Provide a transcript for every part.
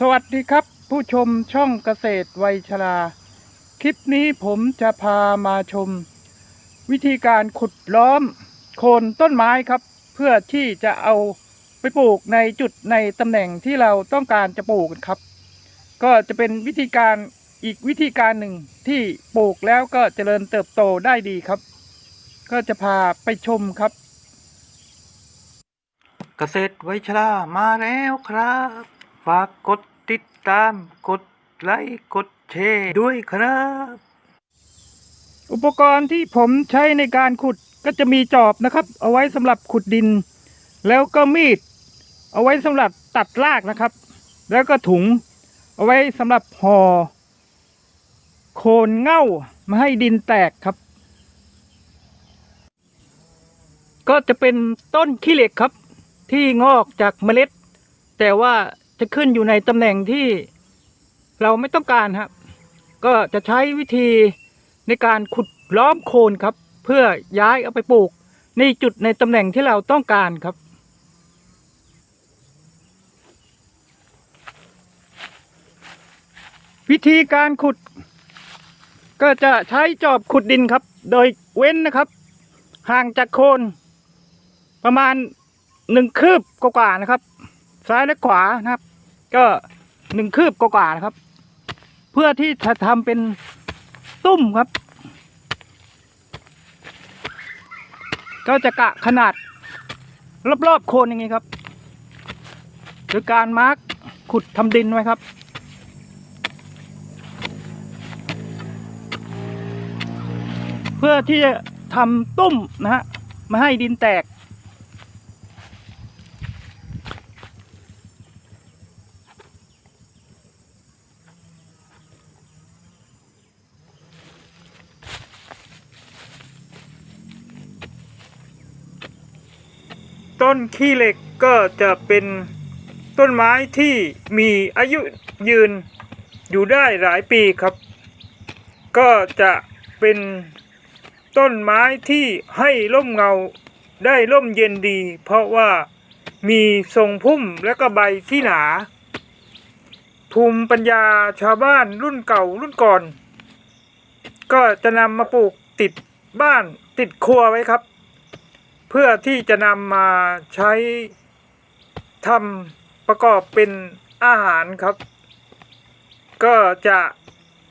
สวัสดีครับ ผู้ชมช่องเกษตรวัยชรา คลิปนี้ผมจะพามาชม วิธีการขุดล้อมโคนต้นไม้ครับ เพื่อที่จะเอาไปปลูกในจุดในตำแหน่งที่เราต้องการจะปลูกครับ ก็จะเป็นวิธีการอีกวิธีการหนึ่งที่ปลูกแล้วก็เจริญเติบโตได้ดีครับ ก็จะพาไปชมครับ เกษตรไวชรามาแล้วครับ ฝากกดติดตาม กดไลค์กดแชร์ด้วยครับ อุปกรณ์ที่ผมใช้ในการขุดก็จะมีจอบนะครับ เอาไว้สำหรับขุดดิน แล้วก็มีด เอาไว้สำหรับตัดรากนะครับ แล้วก็ถุง เอาไว้สำหรับห่อโคนเง่ามาให้ดินแตกครับ ก็จะเป็นต้นขี้เหล็กครับ ที่งอกจากเมล็ด แต่ว่า จะขึ้นอยู่ในตำแหน่งที่เราไม่ต้องการครับ ก็จะใช้วิธีในการขุดล้อมโคนครับ เพื่อย้ายเอาไปปลูกในจุดในตำแหน่งที่เราต้องการครับวิธีการขุด ก็จะใช้จอบขุดดินครับ โดยเว้นนะครับ ห่างจากโคน ประมาณหนึ่งคืบกว่าๆนะครับ ซ้ายและขวานะครับ ก็หนึ่งคืบกว่าๆนะครับ เพื่อที่จะทำเป็นตุ้มครับ ก็จะกะขนาด รอบๆโคนอย่างนี้ครับโดยการมาร์กขุดทำดินไว้ครับเพื่อที่จะทำตุ้มนะฮะม่ให้ดินแตก ต้นขี้เหล็กก็จะเป็นต้นไม้ที่มีอายุยืนอยู่ได้หลายปีครับ ก็จะเป็นต้นไม้ที่ให้ร่มเงาได้ร่มเย็นดี เพราะว่ามีทรงพุ่มและก็ใบที่หนา ภูมิปัญญาชาวบ้านรุ่นเก่ารุ่นก่อน ก็จะนำมาปลูกติดบ้านติดครัวไว้ครับ พื่อที่จะนำมาใช้ทำประกอบเป็นอาหารครับ ก็จะ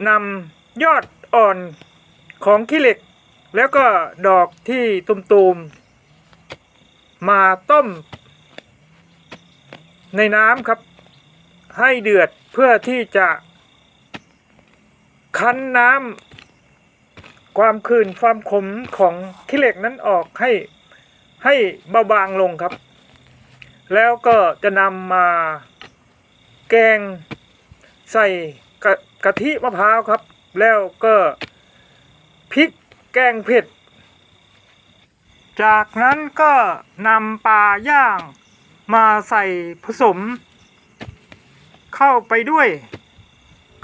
นำยอดอ่อนของขี้เหล็ก แล้วก็ดอกที่ตุมๆ มาต้ม ในน้ำครับ ให้เดือดเพื่อที่จะคั้นน้ำความคืนความขมของขี้เหล็กนั้นออกให้ ให้เบาบางลงครับ แล้วก็จะนำมาแกงใส่กะกะทิมะพร้าวครับ แล้วก็พริกแกงเผ็ด จากนั้นก็นำปลาย่างมาใส่ผสม เข้าไปด้วย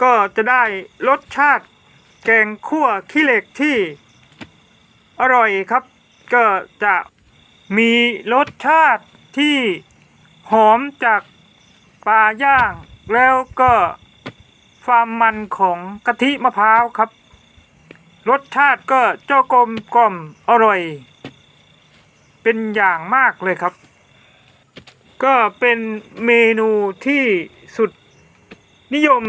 ก็จะได้รสชาติแกงคั่วขี้เหล็กที่อร่อยครับ ก็จะ มีรสชาติที่หอมจากปลาย่าง แล้วก็ความมันของกะทิมะพร้าวครับ รสชาติก็เจ้ากลมกล่อมอร่อย เป็นอย่างมากเลยครับ ก็เป็นเมนูที่สุดนิยม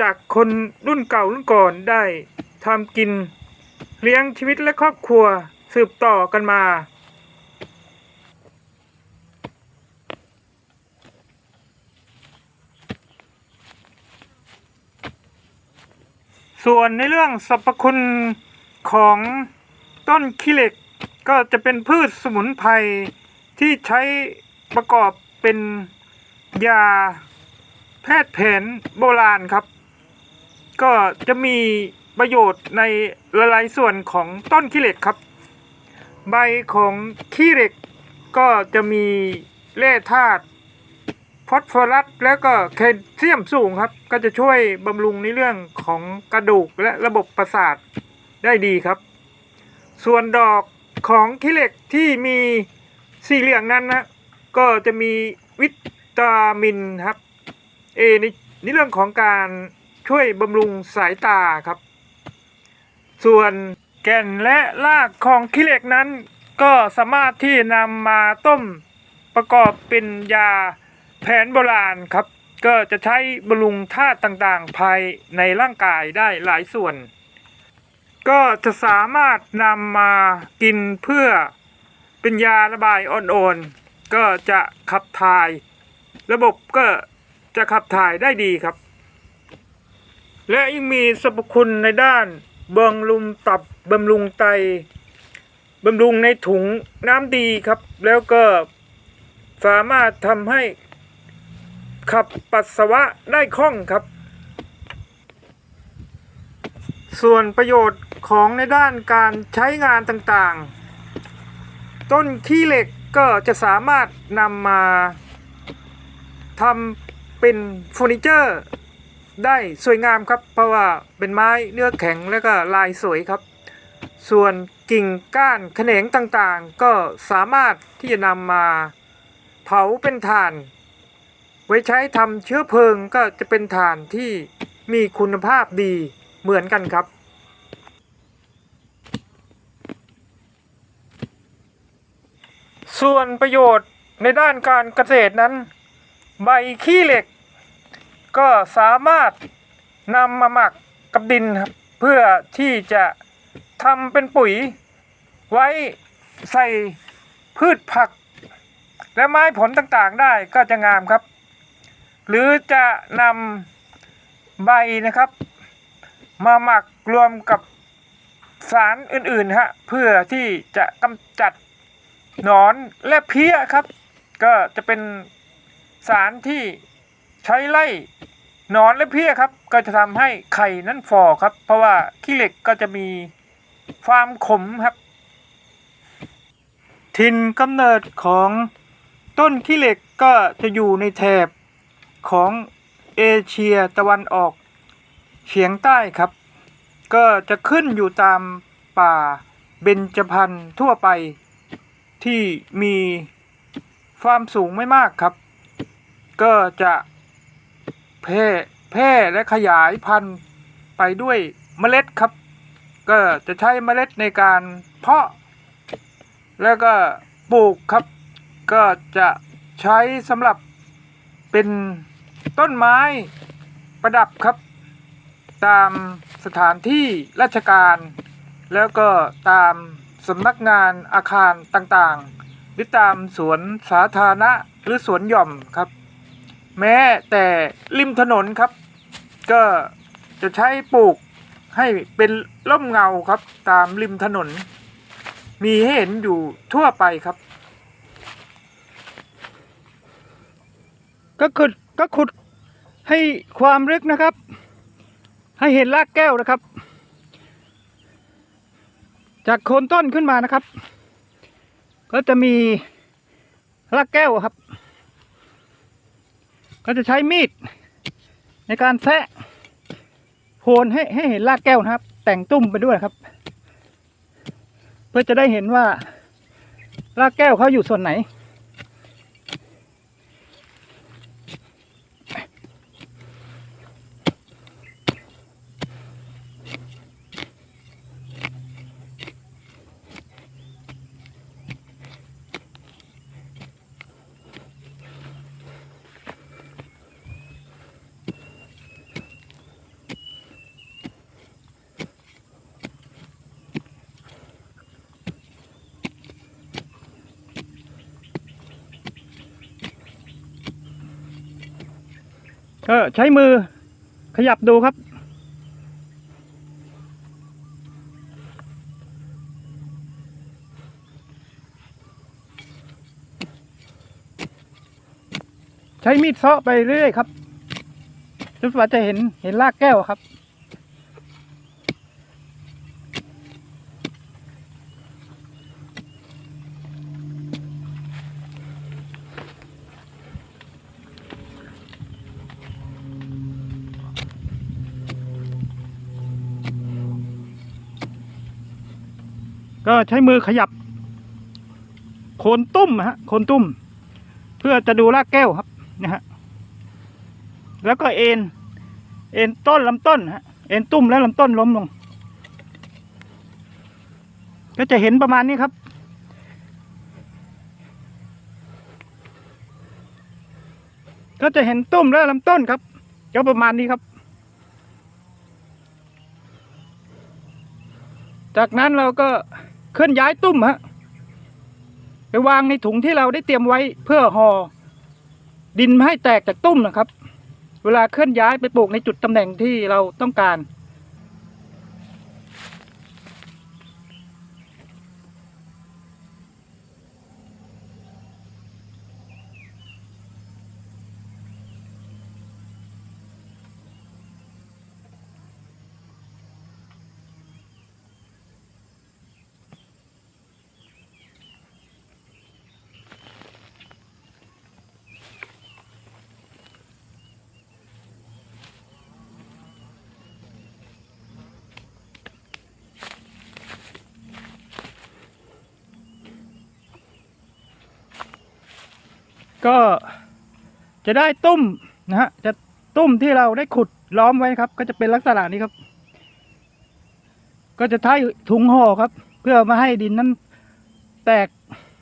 จากคนรุ่นเก่ารุ่นก่อนได้ทำกินเลี้ยงชีวิตและครอบครัวสืบต่อกันมา ส่วนในเรื่องสรรพคุณของต้นขี้เหล็กก็จะเป็นพืชสมุนไพรที่ใช้ประกอบเป็นยาแพทย์แผนโบราณครับ ก็จะมีประโยชน์ในหลายๆส่วนของต้นขี้เหล็กครับ ใบของขี้เหล็กก็จะมีแร่ธาตุ ฟอสฟอรัสแล้วก็แคลเซียมสูงครับ ก็จะช่วยบำรุงในเรื่องของกระดูกและระบบประสาทได้ดีครับ ส่วนดอกของขี้เหล็กที่มีสีเหลืองนั้นนะก็จะมีวิตามินครับเอในในเรื่องของการช่วยบำรุงสายตาครับ ส่วนแก่นและรากของขี้เหล็กนั้น ก็สามารถที่นำมาต้มประกอบเป็นยา แผนโบราณครับ ก็จะใช้บำรุงธาตุต่างๆ ภายในร่างกายได้หลายส่วน ก็จะสามารถนำมากินเพื่อเป็นยาระบายอ่อนๆ ก็จะขับถ่าย ระบบก็จะขับถ่ายได้ดีครับ และยังมีสรรพคุณในด้านบำรุงตับบำรุงไตบำรุงในถุงน้ำดีครับ แล้วก็สามารถทำให้ ขับปัสสาวะได้คล่องครับ ส่วนประโยชน์ของในด้านการใช้งานต่างๆ ต้นขี้เหล็กก็จะสามารถนำมาทำเป็นเฟอร์นิเจอร์ ได้สวยงามครับ เพราะว่าเป็นไม้เนื้อแข็งแล้วก็ลายสวยครับ ส่วนกิ่งก้านแขนงต่างๆ ก็สามารถที่จะนำมาเผาเป็นถ่าน ไว้ใช้ทำเชื้อเพลิงก็จะเป็นถ่านที่มีคุณภาพดีเหมือนกันครับ ส่วนประโยชน์ในด้านการเกษตรนั้น ใบขี้เหล็ก ก็สามารถนำมาหมักกับดินครับเพื่อที่จะทำเป็นปุ๋ย ไว้ใส่พืชผัก และไม้ผลต่างๆได้ก็จะงามครับ หรือจะนำใบนะครับ มาหมักรวมกับสารอื่นๆฮะเพื่อที่จะกำจัดหนอนและเพี้ยครับ ก็จะเป็นสารที่ใช้ไล่หนอนและเพี้ยครับ ก็จะทำให้ไข่นั้นฟอครับ เพราะว่าขี้เหล็กก็จะมีความขมครับถิ่นกำเนิดของต้นขี้เหล็กก็จะอยู่ในแถบ ของเอเชียตะวันออกเฉียงใต้ครับ ก็จะขึ้นอยู่ตามป่าเบญจพรรณทั่วไปที่มีความสูงไม่มากครับ ก็จะแพร่แพร่และขยายพันธุ์ไปด้วยเมล็ดครับ ก็จะใช้เมล็ดในการเพาะ แล้วก็ปลูกครับ ก็จะใช้สำหรับเป็น ต้นไม้ประดับครับ ตามสถานที่ราชการ แล้วก็ตามสำนักงานอาคารต่างๆ หรือตามสวนสาธารณะหรือสวนหย่อมครับ แม้แต่ริมถนนครับ ก็จะใช้ปลูกให้เป็นร่มเงาครับ ตามริมถนน มีให้เห็นอยู่ทั่วไปครับ ก็ขุด ก็ขุดให้ความลึกนะครับ ให้เห็นรากแก้วนะครับ จากโคนต้นขึ้นมานะครับ ก็จะมีรากแก้วครับ ก็จะใช้มีด ในการแทะโคนให้ให้เห็นรากแก้วนะครับ แต่งตุ้มไปด้วยครับ เพื่อจะได้เห็นว่ารากแก้วเขาอยู่ส่วนไหน ก็ใช้มือขยับดูครับ ใช้มีดเซาะไปเรื่อยครับจนกว่าจะเห็นเห็นรากแก้วครับ ก็ใช้มือขยับ โคนตุ้มฮะโคนตุ้ม เพื่อจะดูรากแก้วครับนะฮะแล้วก็เอ็นเอ็นต้นลำต้นฮะเอ็นตุ้มแล้วลำต้นล้มลง ก็จะเห็นประมาณนี้ครับ ก็จะเห็นตุ้มและลำต้นครับก็ประมาณนี้ครับ จากนั้นเราก็ เคลื่อนย้ายตุ้มฮะไปวางในถุงที่เราได้เตรียมไว้เพื่อห่อดินให้แตกจากตุ้มนะครับ เวลาเคลื่อนย้ายไปปลูกในจุดตำแหน่งที่เราต้องการ ก็จะได้ตุ้มนะฮะจะตุ้มที่เราได้ขุดล้อมไว้ครับ ก็จะเป็นลักษณะนี้ครับ ก็จะใช้ถุงห่อครับ เพื่อมาให้ดินนั้นแตก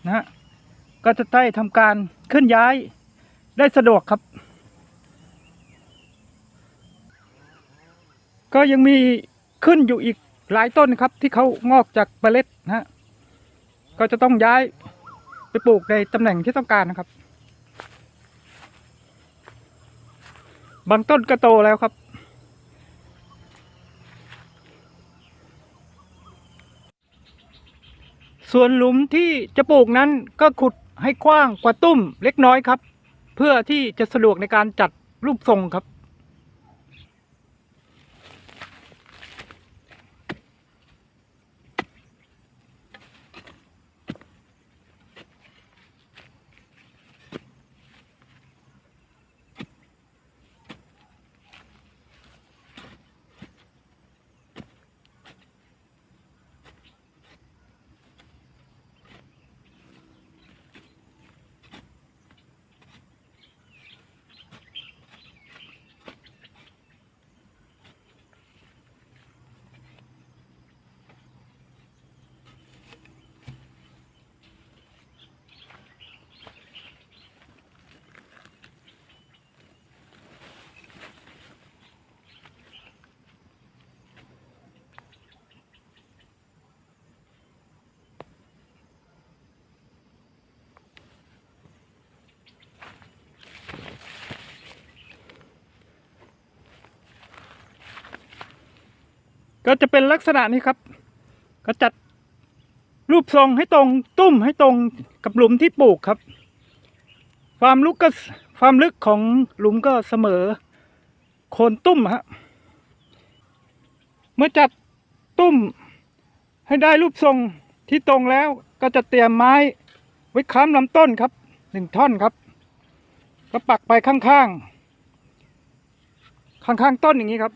นะฮะก็จะได้ทำการเคลื่อนย้ายได้สะดวกครับ ก็ยังมีขึ้นอยู่อีกหลายต้นครับ ที่เขางอกจากเมล็ดนะฮะก็จะต้องย้ายไปปลูกในตำแหน่งที่ต้องการนะครับ บางต้นก็โตแล้วครับ ส่วนหลุมที่จะปลูกนั้นก็ขุดให้กว้างกว่าตุ้มเล็กน้อยครับ เพื่อที่จะสะดวกในการจัดรูปทรงครับ ก็จะเป็นลักษณะนี้ครับ ก็จัดรูปทรงให้ตรงตุ้มให้ตรงกับหลุมที่ปลูกครับ ความลึกก็ความลึกของหลุมก็เสมอ โคนตุ้มฮะเมื่อจัดตุ้มให้ได้รูปทรงที่ตรงแล้วก็จะเตรียมไม้ไว้ค้ำลำต้นครับหนึ่งท่อนครับ ก็ปักไปข้างๆ ข้างๆต้นอย่างนี้ครับ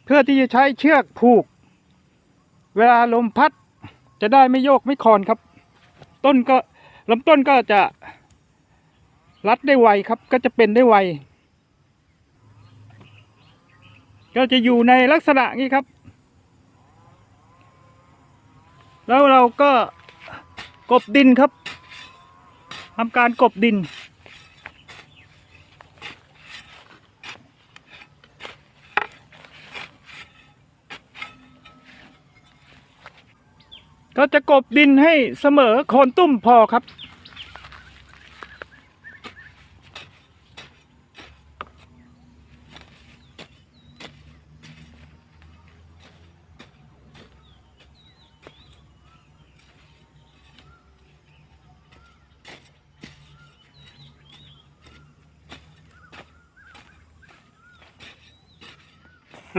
เพื่อที่จะใช้เชือกผูก เวลาลมพัดจะได้ไม่โยกไม่คลอนครับ ต้นก็ลำต้นก็จะรัดได้ไวครับ ก็จะเป็นได้ไว ก็จะอยู่ในลักษณะนี้ครับ แล้วเราก็กบดินครับทำการกบดิน ก็จะกบดินให้เสมอโคนตุ้มพอครับ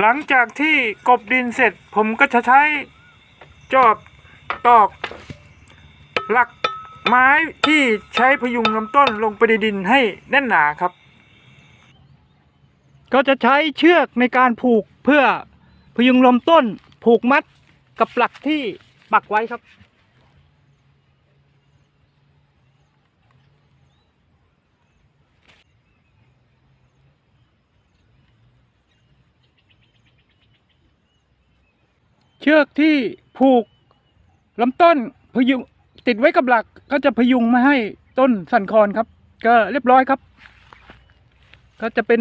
หลังจากที่กบดินเสร็จผมก็จะใช้จอบ ตอก หลักไม้ที่ใช้พยุงลำต้นลงไปในดินให้แน่นหนาครับ ก็จะใช้เชือกในการผูกเพื่อพยุงลำต้นผูกมัดกับหลักที่ปักไว้ครับเชือกที่ผูก ลำต้นพยุงติดไว้กับหลักก็จะพยุงม่ให้ต้นสันคอนครับ ก็เรียบร้อยครับ ก็จะเป็น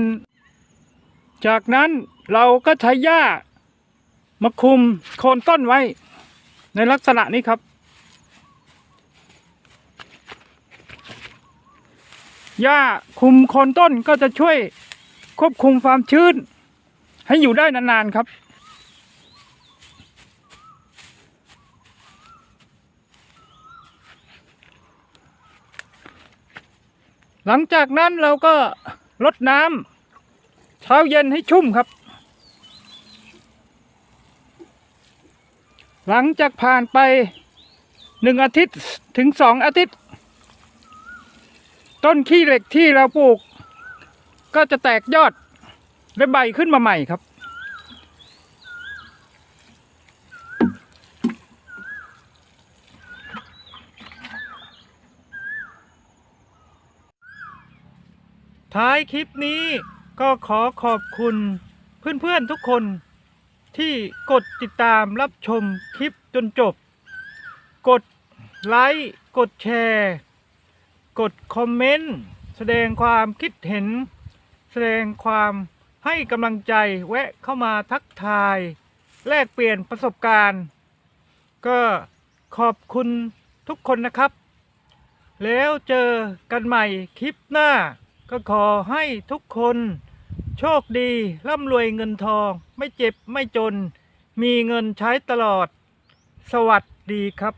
จากนั้นเราก็ใช้หญ้ามาคุมโคนต้นไว้ ในลักษณะนี้ครับ หญ้าคุมโคนต้นก็จะช่วยควบคุมความชื้น ให้อยู่ได้นานๆครับ หลังจากนั้นเราก็ลดน้ำเช้าเย็นให้ชุ่มครับ หลังจากผ่านไปหนึ่งอาทิตย์ถึงสองอาทิตย์ ต้นขี้เหล็กที่เราปลูก ก็จะแตกยอดและใบขึ้นมาใหม่ครับ ท้ายคลิปนี้ก็ขอขอบคุณเพื่อนๆทุกคนที่กดติดตามรับชมคลิปจนจบ กดไลค์กดแชร์ กดคอมเมนต์แสดงความคิดเห็น แสดงความให้กำลังใจแวะเข้ามาทักทาย แลกเปลี่ยนประสบการณ์ ก็ขอบคุณทุกคนนะครับ แล้วเจอกันใหม่คลิปหน้า ก็ขอให้ทุกคนโชคดีร่ำรวยเงินทอง ไม่เจ็บไม่จน มีเงินใช้ตลอด สวัสดีครับ